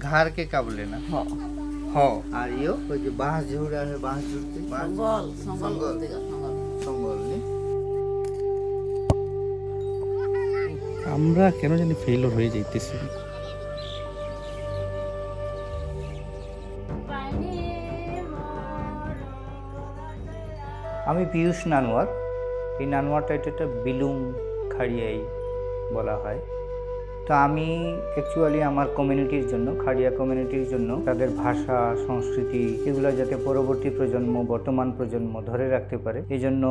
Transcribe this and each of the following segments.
ঘাড় কে কাবলে না। হ। হ। আর ইয়ো ওই যে বাঁশ ঝুড়া হয় বাঁশ ঝুড়তে। সঙ্গল সঙ্গল সঙ্গল। আমরা কেন জানি ফেইলর হয়ে যাইতেছি। আমি পীয়ূষ নানওয়ার। এই নানওয়ারটা এটা একটা বিলুং খাড়িয়াই বলা হয়। তো আমি অ্যাকচুয়ালি আমার কমিউনিটির জন্য খাড়িয়া কমিউনিটির জন্য, তাদের ভাষা, সংস্কৃতি এগুলো যাতে পরবর্তী প্রজন্ম, বর্তমান প্রজন্ম ধরে রাখতে পারে এই জন্য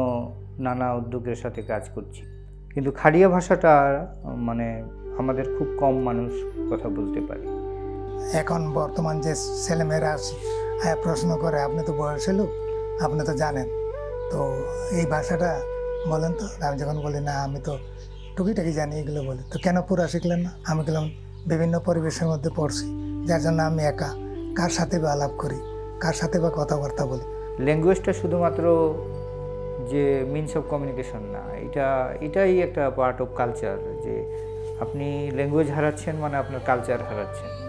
নানা উদ্যোগের সাথে কাজ করছি। কিন্তু খাড়িয়া ভাষাটা মানে আমাদের খুব কম মানুষ কথা বলতে পারে। এখন বর্তমান যে ছেলেমেয়েরা প্রশ্ন করে, আপনি তো বয়সে লোক, আপনি তো জানেন। তো এই ভাষাটা বলেন তো? আমি যখন বলি, না, আমি তো টুকিটাকি জানি এগুলো বলে। তো কেন পুরা শিখলেন না? আমি গেলাম বিভিন্ন পরিবেশের মধ্যে পড়ছি। যার জন্য আমি একা। কার সাথে বা আলাপ করি? কার সাথে বা কথাবার্তা বলি? ল্যাঙ্গুয়েজটা শুধুমাত্র যে মিনস অফ কমিউনিকেশন না, এটা, এটাই একটা পার্ট অফ কালচার যে আপনি ল্যাঙ্গুয়েজ হারাচ্ছেন মানে আপনার কালচার হারাচ্ছেন।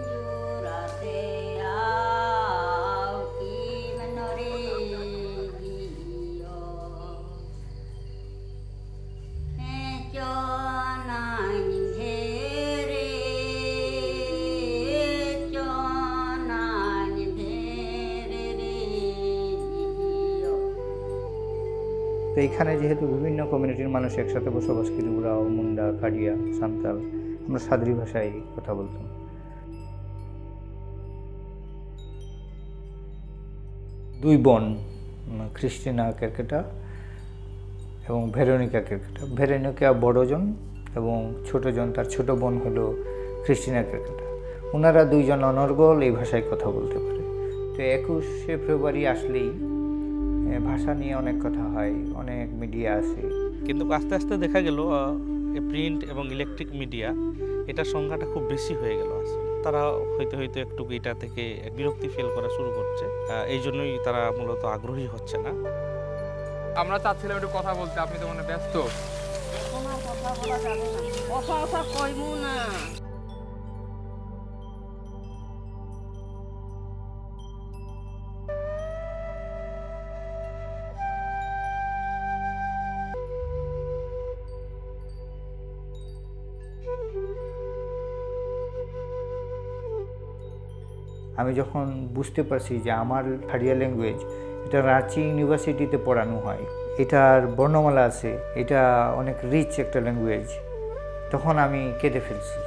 তো এখানে যেহেতু বিভিন্ন কমিউনিটির মানুষ একসাথে বসবাস করি, উরাও, মুন্ডা, কাডিয়া, সান্তাল, আমরা সাদরি ভাষায় কথা বলতাম। দুই বোন ক্রিস্টিনা কেরকেটা এবং ভেরোনিকা কেরকেটা। ভেরোনিকা বড়জন এবং ছোটজন তার ছোট বোন হলো ক্রিস্টিনা কেরকেটা। ওনারা দুইজন অনর্গল এই ভাষায় কথা বলতে পারে। তো একুশে ফেব্রুয়ারি আসলেই ভাষা নিয়ে অনেক কথা হয় অনেক মিডিয়া আছে। কিন্তু আস্তে আস্তে দেখা গেল প্রিন্ট এবং ইলেকট্রিক মিডিয়া এটার সংখ্যাটা খুব বেশি হয়ে গেল আসলে তারা হয়তো হয়তো একটু এটা থেকে বিরক্তি ফিল করা শুরু করছে। এই জন্যই তারা মূলত আগ্রহী হচ্ছে না। আমরা চাচ্ছিলাম একটু কথা বলতে আপনি তো মনে হয় ব্যস্ত। কথা বলা যাবে না। কথা কথা কইমু না। আমি যখন বুঝতে পারছি যে আমার হারিয়া ল্যাঙ্গুয়েজ এটা রাঁচি ইউনিভার্সিটিতে পড়ানো হয়, এটার বর্ণমালা আছে, এটা অনেক রিচ একটা ল্যাঙ্গুয়েজ তখন আমি কেঁদে ফেলছি।